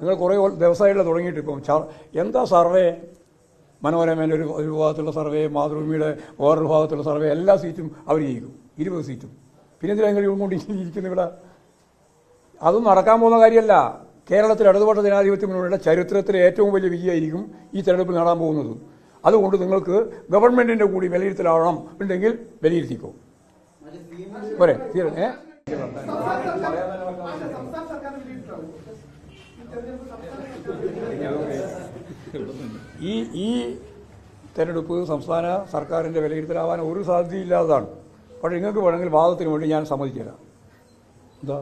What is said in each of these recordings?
നിങ്ങൾ കുറേ വ്യവസായികളെ തുടങ്ങിയിട്ട് ഇപ്പം എന്താ സർവേ? മനോരമേന്റെ ഒരു ഒരു ഭാഗത്തുള്ള സർവേ മാതൃഭൂമിയുടെ വേറൊരു ഭാഗത്തുള്ള സർവേ എല്ലാ സീറ്റും അവർ ജയിക്കും ഇരുപത് സീറ്റും. പിന്നെ എന്തിനാ നിങ്ങൾ കൊണ്ട് ഇരിക്കുന്നു ഇവിടെ? അതും നടക്കാൻ പോകുന്ന കാര്യമല്ല. കേരളത്തിൽ ഇടതുപക്ഷ ജനാധിപത്യ മുന്നണിയുടെ ചരിത്രത്തിലെ ഏറ്റവും വലിയ വിജയമായിരിക്കും ഈ തെരഞ്ഞെടുപ്പിൽ നേടാൻ പോകുന്നത്. അതുകൊണ്ട് നിങ്ങൾക്ക് ഗവൺമെന്റിന്റെ കൂടി വിലയിരുത്തലാവണം ഉണ്ടെങ്കിൽ വിലയിരുത്തിക്കോ. പോരെ തീരെ ഏ? ഈ ഈ തെരഞ്ഞെടുപ്പ് സംസ്ഥാന സർക്കാരിന്റെ വിലയിരുത്തലാവാൻ ഒരു സാധ്യതയില്ലാത്തതാണ്. പക്ഷേ നിങ്ങൾക്ക് വേണമെങ്കിൽ വാദത്തിന് വേണ്ടി ഞാൻ സമ്മതിച്ചുതരാം എന്താ?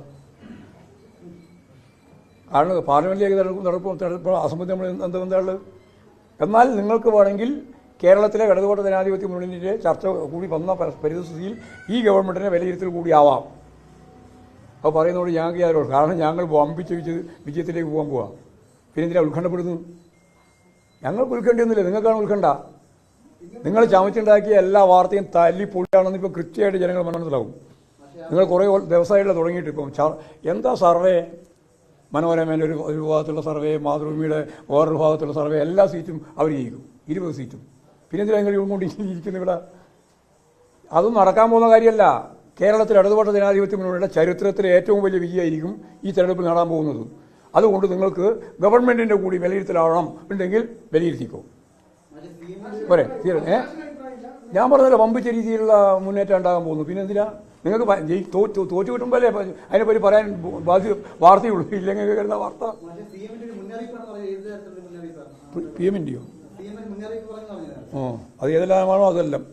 കാരണം പാർലമെന്റിലേക്ക് തെരഞ്ഞെടുപ്പ് നടക്കും തെരഞ്ഞെടുപ്പ് അസംബന്ധി നമ്മൾ എന്ത് എന്താണ് എന്നാൽ നിങ്ങൾക്ക് വേണമെങ്കിൽ കേരളത്തിലെ ഇടതുപക്ഷ ജനാധിപത്യ മുന്നണിന്റെ ചർച്ച കൂടി വന്ന പരിതസ്ഥിതിയിൽ ഈ ഗവൺമെന്റിനെ വിലയിരുത്തൽ കൂടി ആവാം. അപ്പോൾ പറയുന്നതോട് ഞങ്ങൾക്ക് യാതൊരു കാരണം ഞങ്ങൾ വമ്പിച്ച് വിജയ വിജയത്തിലേക്ക് പോകാൻ പോവാം. പിന്നെ എന്തിനാ ഉത്കണ്ഠപ്പെടുന്നു? ഞങ്ങൾക്ക് ഉത്കണ്ഠയൊന്നുമില്ല. നിങ്ങൾക്കാണ് ഉത്കണ്ഠ. നിങ്ങൾ ചമച്ചുണ്ടാക്കിയ എല്ലാ വാർത്തയും തല്ലി പൊളിയാണെന്ന് ഇപ്പോൾ കൃത്യമായിട്ട് ജനങ്ങൾ മനസ്സിലാവും. നിങ്ങൾ കുറേ ദിവസമായിട്ട് തുടങ്ങിയിട്ട് ഇപ്പം. എന്താ സർവേ? മനോരമേന്റെ ഒരു ഒരു ഭാഗത്തുള്ള സർവേ മാതൃഭൂമിയുടെ വേറൊരു ഭാഗത്തുള്ള സർവേ എല്ലാ സീറ്റും അവർ ജയിക്കും. ഇരുപത് സീറ്റും. പിന്നെ എന്തിനാ നിങ്ങൾ കൊണ്ട് ഇരിക്കുന്നു ഇവിടെ? അതൊന്നും നടക്കാൻ പോകുന്ന കാര്യമല്ല. കേരളത്തിൽ ഇടതുപക്ഷ ജനാധിപത്യ ചരിത്രത്തിലെ ഏറ്റവും വലിയ വിജയമായിരിക്കും ഈ തെരഞ്ഞെടുപ്പിൽ നേടാൻ പോകുന്നത്. അതുകൊണ്ട് നിങ്ങൾക്ക് ഗവൺമെന്റിന്റെ കൂടി വിലയിരുത്തലാവണം ഉണ്ടെങ്കിൽ വിലയിരുത്തിക്കോ. പോരെ തീരെ ഞാൻ പറഞ്ഞല്ലോ വമ്പിച്ച രീതിയിലുള്ള മുന്നേറ്റം ഉണ്ടാകാൻ പോകുന്നു. പിന്നെ എന്തിനാ? നിങ്ങൾക്ക് തോറ്റു തോറ്റു കിട്ടുമ്പോഴല്ലേ പ- അതിനെപ്പറ്റി പറയാൻ ബാധ്യ വാർത്തയുള്ളൂ. ഇല്ലെങ്കിൽ വരുന്ന വാർത്ത. പി എമ്മിന്റെയോ ഓ അത് ഏതെല്ലാമാണോ അതെല്ലാം.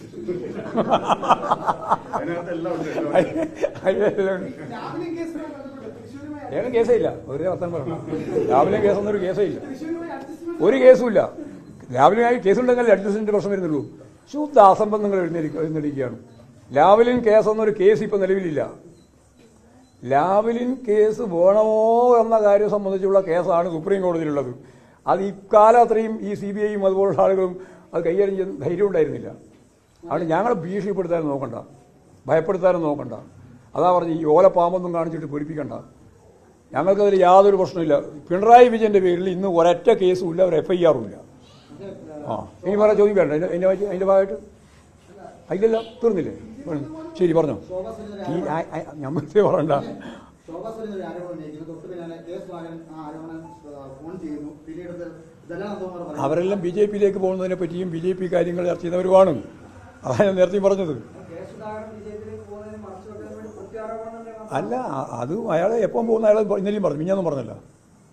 ഏതും കേസേ ഇല്ല. ഒരു വർത്താൻ പറഞ്ഞു രാവിലെ കേസൊന്നും ഒരു കേസേ ഇല്ല. ഒരു അഡ്ജസ്റ്റ്മെന്റ് ഒരു കേസുമില്ല രാവിലെ ആയി കേസുണ്ടെങ്കിൽ അഡ്ജസ്റ്റ്മെന്റ് പ്രശ്നം വരുന്നുള്ളൂ. ശുദ്ധ അസംബന്ധങ്ങൾ എഴുന്നേൽക്കുകയാണ്. ലാവലിൻ കേസെന്നൊരു കേസ് ഇപ്പം നിലവിലില്ല. ലാവലിൻ കേസ് വേണമോ എന്ന കാര്യം സംബന്ധിച്ചുള്ള കേസാണ് സുപ്രീം കോടതിയിലുള്ളത്. അത് ഇക്കാലം അത്രയും ഈ സി ബി ഐയും അതുപോലുള്ള ആളുകളും അത് കൈകാര്യം ചെയ്യുന്ന ധൈര്യം ഉണ്ടായിരുന്നില്ല. അതുകൊണ്ട് ഞങ്ങളെ ഭീഷണിപ്പെടുത്താൻ നോക്കണ്ട. ഭയപ്പെടുത്താനും നോക്കണ്ട. അതാ പറഞ്ഞ് ഈ ഓലപ്പാമ്പൊന്നും കാണിച്ചിട്ട് പേടിപ്പിക്കണ്ട. ഞങ്ങൾക്കതിൽ യാതൊരു പ്രശ്നമില്ല പിണറായി വിജയന്റെ പേരിൽ ഇന്ന് ഒരൊറ്റ കേസും ഇല്ല ഒരു എഫ് ഐ ആറും ഇല്ല. ആ ഇനി പറയാൻ ചോദ്യം വേണ്ട. അതിന്റെ അതിന്റെ ഭാഗമായിട്ട്? അതിലല്ല തീർന്നില്ലേ? ശരി പറഞ്ഞു. ഈ ഞമ്മത്തെ പറയണ്ട. അവരെല്ലാം ബി ജെ പിയിലേക്ക് പോകുന്നതിനെ പറ്റിയും ബി ജെ പി കാര്യങ്ങൾ ചർച്ച ചെയ്യുന്നവരുമാണ് അതാണ് ഞാൻ നേരത്തെ പറഞ്ഞത്. അല്ല അത് അയാൾ എപ്പം പോകുന്ന അയാൾ ഇന്നലെയും പറഞ്ഞു മിഞ്ഞാന്നും പറഞ്ഞില്ല.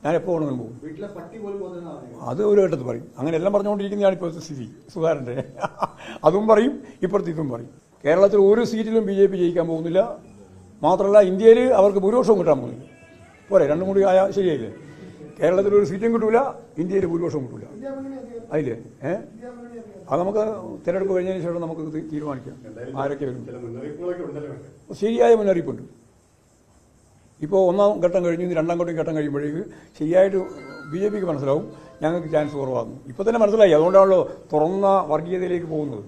ഞാൻ എപ്പോൾ വേണമെങ്കിലും പോകും. അത് ഒരു ഘട്ടത്തിൽ പറയും. അങ്ങനെ എല്ലാം പറഞ്ഞുകൊണ്ടിരിക്കുന്നതാണ് ഇപ്പോഴത്തെ സ്ഥിതി. സുധാകരന്റെ. അതും പറയും ഇപ്പുറത്ത് ഇതും പറയും. കേരളത്തിൽ ഒരു സീറ്റിലും ബി ജെ പി ജയിക്കാൻ പോകുന്നില്ല. മാത്രമല്ല ഇന്ത്യയിൽ അവർക്ക് ഭൂരിപക്ഷവും കിട്ടാൻ പോകുന്നില്ല. പോരെ രണ്ടും കൂടി ആയാൽ ശരിയായില്ലേ? കേരളത്തിൽ ഒരു സീറ്റും കിട്ടൂല ഇന്ത്യയിൽ ഭൂരിപക്ഷവും കിട്ടൂല. അതിൽ അതില്ലേ ഏ? അത് നമുക്ക് തിരഞ്ഞെടുപ്പ് കഴിഞ്ഞതിന് ശേഷം നമുക്ക് തീരുമാനിക്കാം. ആരൊക്കെ വരും? ശരിയായ മുന്നറിയിപ്പുണ്ട്. ഇപ്പോൾ ഒന്നാം ഘട്ടം കഴിഞ്ഞ് ഇനി രണ്ടാം ഘട്ടം ഘട്ടം കഴിയുമ്പോഴേക്ക് ശരിയായിട്ട് ബി ജെ പിക്ക് മനസ്സിലാവും ഞങ്ങൾക്ക് ചാൻസ് കുറവാകുന്നു. ഇപ്പോൾ തന്നെ മനസ്സിലായി അതുകൊണ്ടാണല്ലോ തുറന്ന വർഗീയതയിലേക്ക് പോകുന്നത്.